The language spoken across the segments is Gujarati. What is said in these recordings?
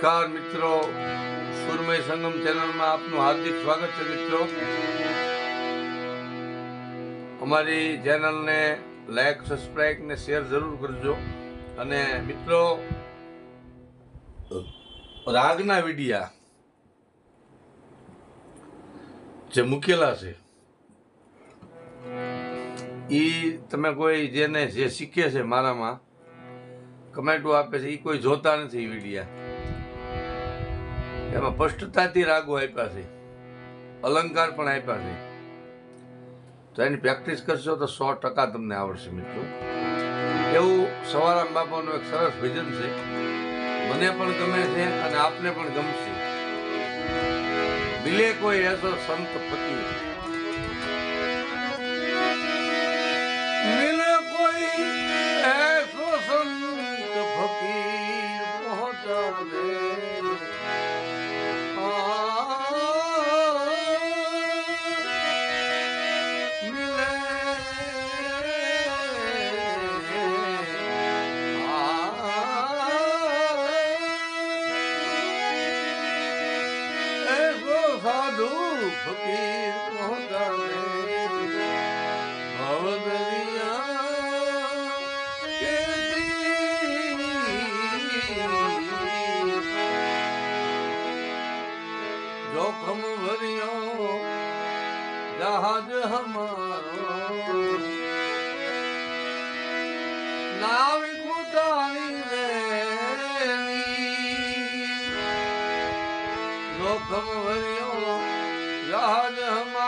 નમસ્કાર મિત્રો. સુરમય સંગમ ચેનલમાં આપનું હાર્દિક સ્વાગત છે મિત્રો. અમારી ચેનલને લાઈક સબસ્ક્રાઇબ ને શેર જરૂર કરજો. અને મિત્રો, રાગના વિડિયા જે મૂકેલા છે એ તમે કોઈ જેને જે શીખે છે મારામાં, કમેન્ટો આપે છે એ કોઈ જોતા નથી વિડિયા. એમાં સ્પષ્ટતાથી રાગો આપ્યા છે. અલંકાર પણ આપ્યા છે. તો એની પ્રેક્ટિસ કરશો તો સો ટકા તમને આવડશે મિત્રો. એવું સવારામ બાપાનું એક સરસ ભજન છે. મને પણ ગમે છે અને આપને પણ ગમશે. મિલે કોઈ એસો સંત ફકીર સાધુ ફકીર પહોંચાવે જોખમ ભર્યો જહાજ હમારો નાવિક ઉતારી વેલી જોખમ ભર્યો જહાજ હમારો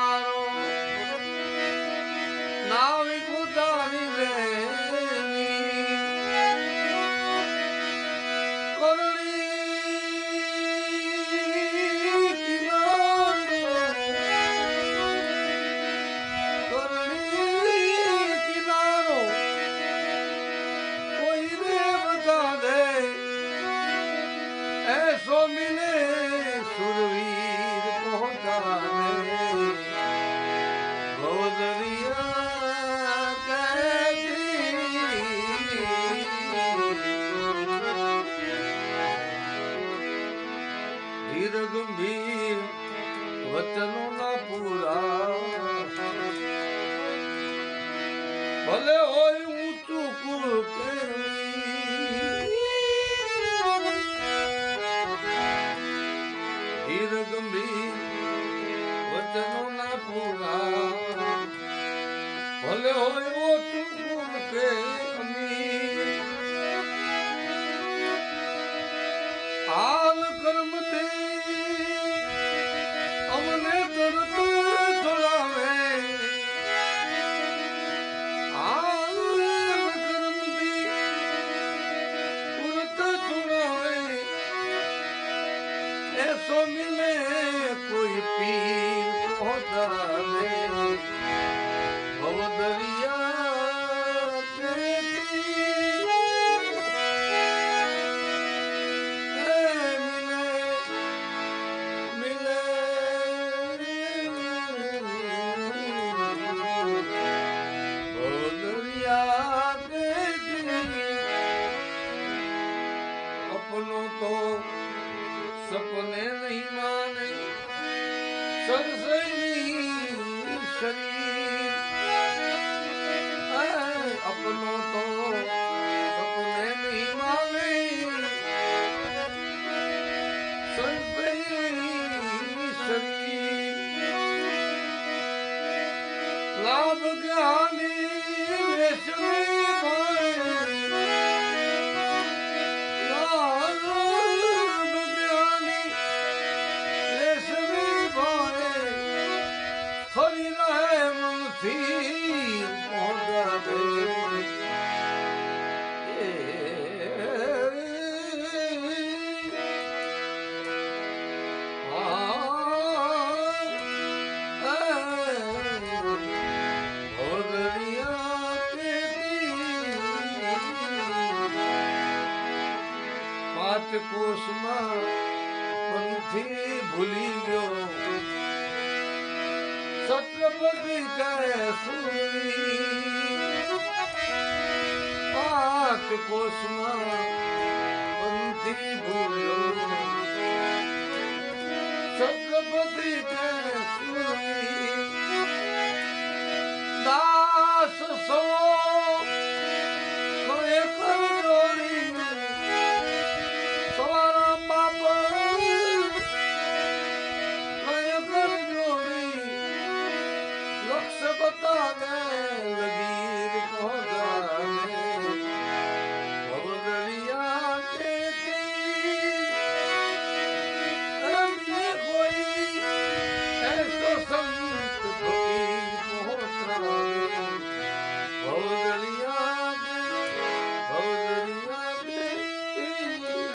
ધીર ગંભીર વચનો ના પૂરા ભલે હોય ઊંચું કુળ ધીર ગંભીર વચનો ના પૂરા ભલે હોય ઊંચું કુળ કે તો મિલે કોઈ પીર પહોંચાડે ભવદરી सपने नहीं माने सरसई शरीर ऐ अपनों तो सपने नहीं माने सरसई शरीर રાજકોષમાં પંથી ભૂલી ગયો. છત્રપતિ કરે સુરી. પાંચ કોષમાં પંથી ભૂલ્યો. છત્રપતિ કરે સુરી. દાસ સો